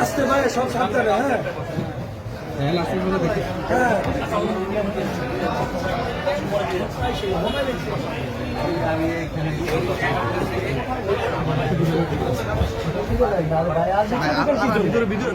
আসতে পারে সব সাবধানে হ্যাঁ। হ্যাঁ ভিতরে ভিতরে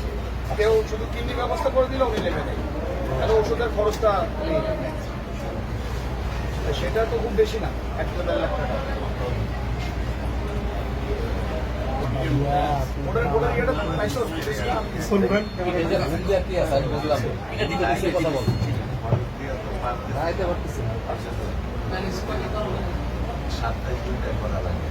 কেউ শুধু কিডনি ব্যবস্থা করে দিলে উনি লেখে দেয় তাহলে ওষুধের খরচটা উনি সেটা তো খুব বেশি না এক দেড় লাখ টাকা। সাতটায় দুইটায় করা লাগে।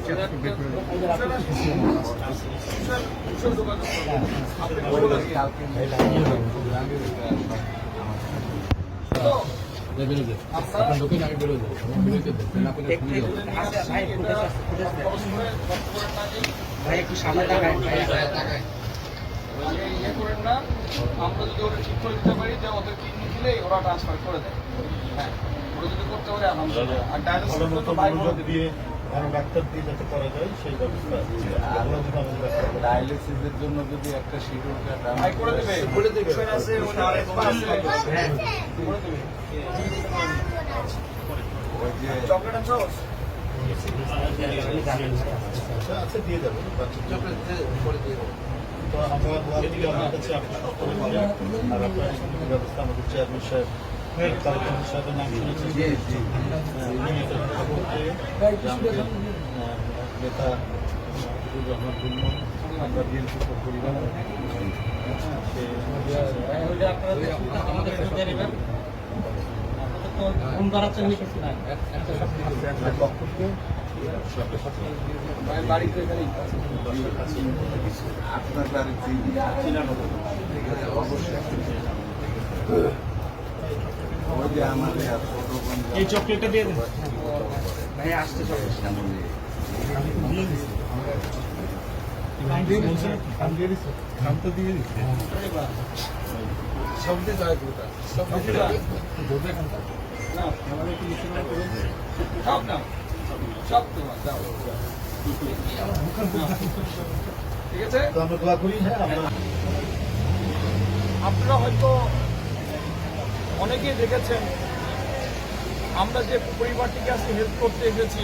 ভাই একটু সামনে তাকায় ইয়ে করেন না আমরা যদি ওটা ঠিক করে দিতে পারি যে ওদের কিডনি দিলেই ওরা ট্রান্সফার করে দেয় হ্যাঁ ওরা যদি করতে পারে আলহামদুলিল্লাহ। আর ডায়ালিসিস তো দিয়ে ডাক্তার দিয়ে যাতে করা যায় সেই ব্যবস্থা ডায়ালিসিসের জন্য যদি একটা শিডিউল হ্যাঁ আচ্ছা দিয়ে যাব তো কাছে আপনার ব্যবস্থা আমাদের চেয়ারম্যান সাহেব নেতা আপনার বাড়িতে অবশ্যই ওই যে আমার ছোট বোন এই চকলেটটা দিয়ে দেন। ভাই আসতে সব নাও। সব তোমার দাও ঠিক আছে? তো আমরা দোয়া করি হ্যাঁ আপনারা হয়তো অনেকেই দেখেছেন আমরা যে পরিবারটিকে আজকে হেল্প করতে এসেছি,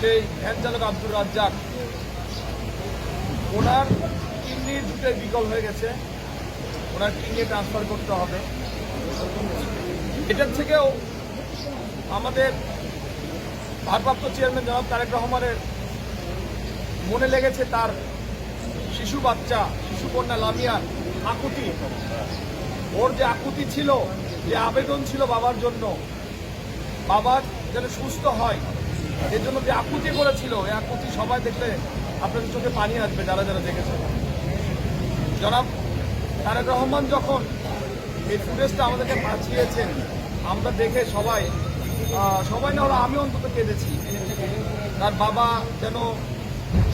সেই ভ্যান চালক আব্দুর রাজ্জাক, ওনার কিডনির দুটোই বিকল হয়ে গেছে। ওনার কিডনি ট্রান্সফার করতে হবে। এটার থেকেও আমাদের ভারপ্রাপ্ত চেয়ারম্যান জনাব তারেক রহমানের মনে লেগেছে তার শিশু বাচ্চা শিশু কন্যা লামিয়ার আকুতি ওর যে আকুতি ছিল, যে আবেদন ছিল বাবার জন্য, বাবার যেন সুস্থ হয়, এর জন্য যে আকুতি করেছিল, এই আকুতি সবাই দেখলে আপনাদের চোখে পানি আসবে, যারা যারা দেখেছে। জনাব তারেক রহমান যখন এই ফুটেজটা আমাদেরকে পাঠিয়েছেন, আমরা দেখে সবাই সবাই না হলে আমি অন্তত কেঁদেছি। তার বাবা যেন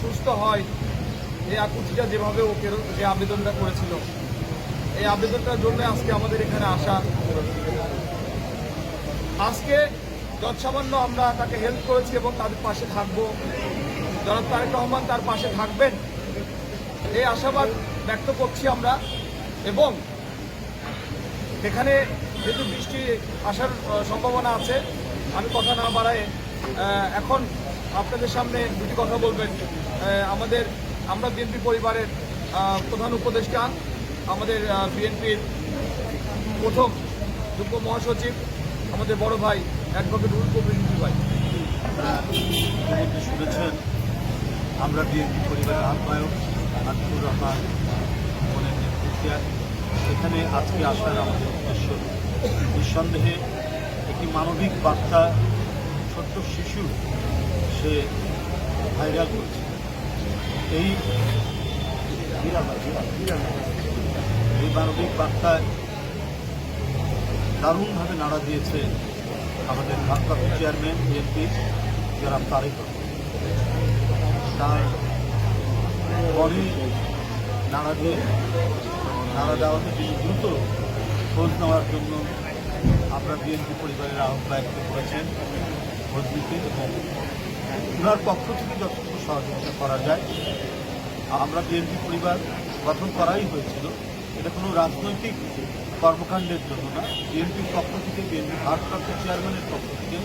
সুস্থ হয়, এই আকুতিটা যেভাবে ওকে, যে আবেদনটা করেছিল। এই আবেদনটার জন্য আজকে আমাদের এখানে আসা আজকে যৎসামান্য আমরা তাকে হেল্প করেছি এবং তাদের পাশে থাকব। জনাব তারেক রহমান তার পাশে থাকবেন, এই আশাবাদ ব্যক্ত করছি আমরা। এবং এখানে যেহেতু বৃষ্টি আসার সম্ভাবনা আছে, আমি কথা না বাড়ায় এখন আপনাদের সামনে দুটি কথা বলবেন। আমাদের, আমরা বিএনপি পরিবারের প্রধান উপদেষ্টা আমাদের বিএনপির প্রথম যুগ্ম মহাসচিব, আমাদের বড় ভাই, অ্যাডভোকেট রুল কবির ভাই। শুনেছেন, আমরা বিএনপি পরিবারের আহ্বায়ক আতিকুর রহমান মনের নেতৃত্বে এখানে আজকে আসার আমাদের উদ্দেশ্য। নিঃসন্দেহে একটি মানবিক বার্তা ছোট্ট শিশু সে ভাইরাল করছে। এই এই মানবিক বার্তায় দারুণভাবে নাড়া দিয়েছে আমাদের ভারপ্রাপ্ত চেয়ারম্যান বিএনপি যারা রহমান। তার পরে নাড়া দিয়ে নাড়া দেওয়াতে তিনি দ্রুত খোঁজ নেওয়ার জন্য আমরা বিএনপি পরিবারের আহ্বায়ক করেছেন খোঁজ নিতে এবং ওনার পক্ষ থেকে যতটুকু সহযোগিতা করা যায় আমরা বিএনপি পরিবার গঠন করাই হয়েছিল এটা কোনো রাজনৈতিক কর্মকাণ্ডের জন্য না। বিএনপির পক্ষ থেকে বিএনপি ভারপ্রাপ্ত চেয়ারম্যানের পক্ষ থেকে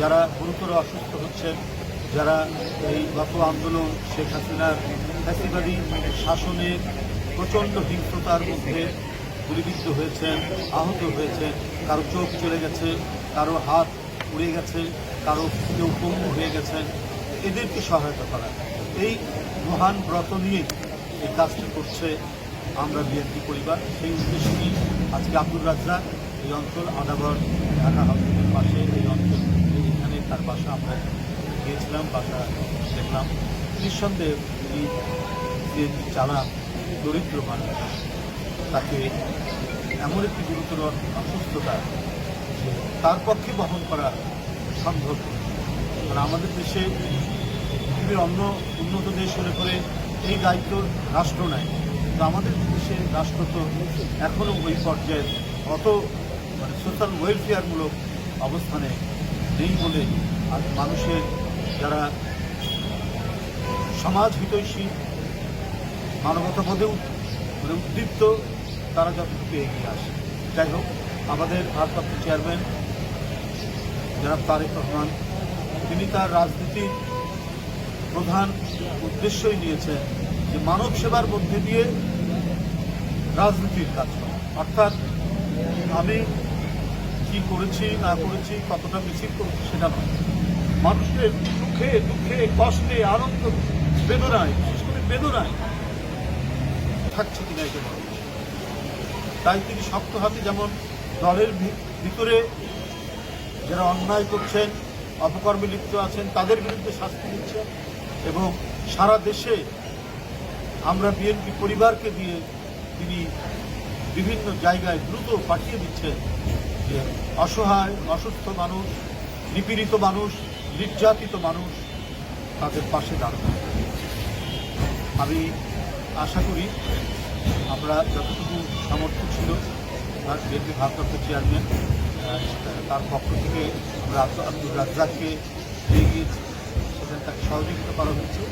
যারা গুরুতর অসুস্থ হচ্ছেন, যারা এই গত আন্দোলন, শেখ হাসিনার ফ্যাসিবাদী শাসনের প্রচণ্ড হিংস্রতার মধ্যে গুলিবিদ্ধ হয়েছেন, আহত হয়েছেন, কারও চোখ চলে গেছে, কারও হাত উড়ে গেছে, কারও কেউ পঙ্গু হয়ে গেছেন। এদেরকে সহায়তা করা। এই মহান ব্রত নিয়ে এই কাজটি করছে আমরা বিএনপি পরিবার, সেই উদ্দেশ্য নিয়ে আজকে আব্দুল রাজ্জাক এই অঞ্চল আদাবর ঢাকা হাউসের পাশে এই অঞ্চল এখানে তার বাসা আমরা গিয়েছিলাম, বাসা দেখলাম। নিঃসন্দেহে তিনি বিএনপি চালা দরিদ্র মানুষ। তাকে এমন একটি গুরুতর অসুস্থতা যে তার পক্ষে বহন করা সম্ভব। কারণ আমাদের দেশে পৃথিবীর অন্য উন্নত দেশ হলে করে এই দায়িত্ব রাষ্ট্র নেয়। তো আমাদের দেশে রাষ্ট্র তো এখনও ওই পর্যায়ে অত মানে সোশ্যাল ওয়েলফেয়ারমূলক অবস্থানে নেই বলে আজ মানুষের যারা সমাজ হিতৈষী মানবতাবোধে মানে উদ্দীপ্ত, তারা যতটুকু এগিয়ে আসে। যাই হোক, আমাদের ভারপ্রাপ্ত চেয়ারম্যান জনাব তারেক রহমান, তিনি তার রাজনীতির প্রধান উদ্দেশ্যই নিয়েছেন যে মানব সেবার মধ্যে দিয়ে রাজনীতির কাজ অর্থাৎ আমি কি করেছি, না করেছি, কতটা মিছিল করেছি সেটা নয় মানুষের সুখে, দুঃখে, কষ্টে, আনন্দ, বেদনায়, বিশেষ করে বেদনায় থাকছে কিনা এটা। তাই তিনি শক্ত হাতে যেমন দলের ভিতরে যারা অন্যায় করছেন, অপকর্মে লিপ্ত আছেন, তাদের বিরুদ্ধে শাস্তি দিচ্ছেন এবং সারা দেশে আমরা বিএনপি পরিবারকে দিয়ে তিনি বিভিন্ন জায়গায় দ্রুত পাঠিয়ে দিচ্ছেন যে অসহায়, অসুস্থ মানুষ, নিপীড়িত মানুষ, নির্যাতিত মানুষ তাদের পাশে দাঁড়ানো আমি আশা করি আমরা যতটুকু সামর্থ্য ছিল তার বিএনপি ভারপ্রাপ্ত চেয়ারম্যান তার পক্ষ থেকে আমরা আব্দুল- রাজ্জাককে সেখানে তাকে সহযোগিতা করা হয়েছে।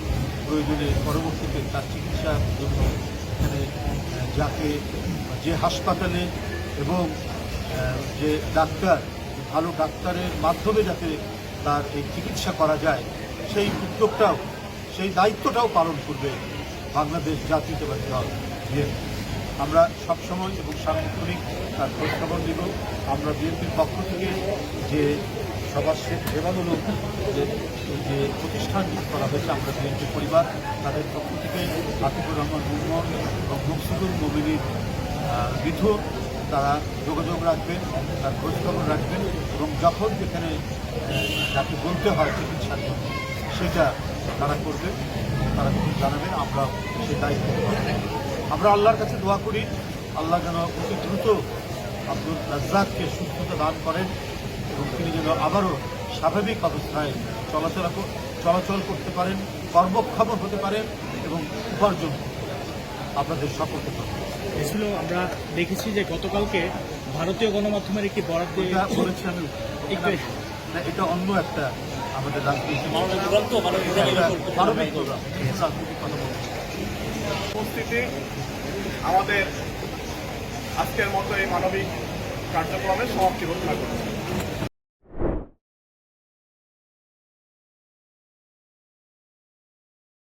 প্রয়োজনে পরবর্তীতে তার চিকিৎসার জন্য এখানে যাকে, যে হাসপাতালে এবং যে ডাক্তার, ভালো ডাক্তারের মাধ্যমে যাতে তার এই চিকিৎসা করা যায়, সেই উদ্যোগটাও, সেই দায়িত্বটাও পালন করবে বাংলাদেশ জাতীয়তাবাদী দল, বিএনপি। আমরা সবসময় এবং সার্বক্ষণিক তার খোঁজখবর নিব আমরা বিএনপির পক্ষ থেকে যে সবার সে- সেবামূলক যে যে প্রতিষ্ঠান করা হয়েছে আমরা বিএনপি পরিবার, তাদের পক্ষ থেকে আতিকুর রহমান মুহম্মদ এবং মকসুদুল মোমিনীর বিধু, তারা যোগাযোগ রাখবেন, তার খোঁজখবর রাখবেন এবং যখন যেখানে যাকে বলতে হয় চিকিৎসার জন্য সেটা তারা করবে তারা যখন জানাবেন, আমরা সে দায়িত্ব আমরা আল্লাহর কাছে দোয়া করি, আল্লাহ যেন অতি দ্রুত আব্দুল রাজ্জাককে সুস্থতা দান করেন এবং তিনি যেন আবারও স্বাভাবিক অবস্থায় চলাচল চলাচল করতে পারেন কর্মক্ষম হতে পারেন এবং উপার্জন আপনাদের সকলকে পাবেন ছিল আমরা দেখেছি যে গতকালকে ভারতীয় গণমাধ্যমের একটি বরাদ বলেছি আমি। এটা অন্য একটা আমাদের রাজনীতি বলছি উপস্থিতি আমাদের আজকের মতো এই মানবিক কার্যক্রমের সমাপ্তি ঘোষণা করছি।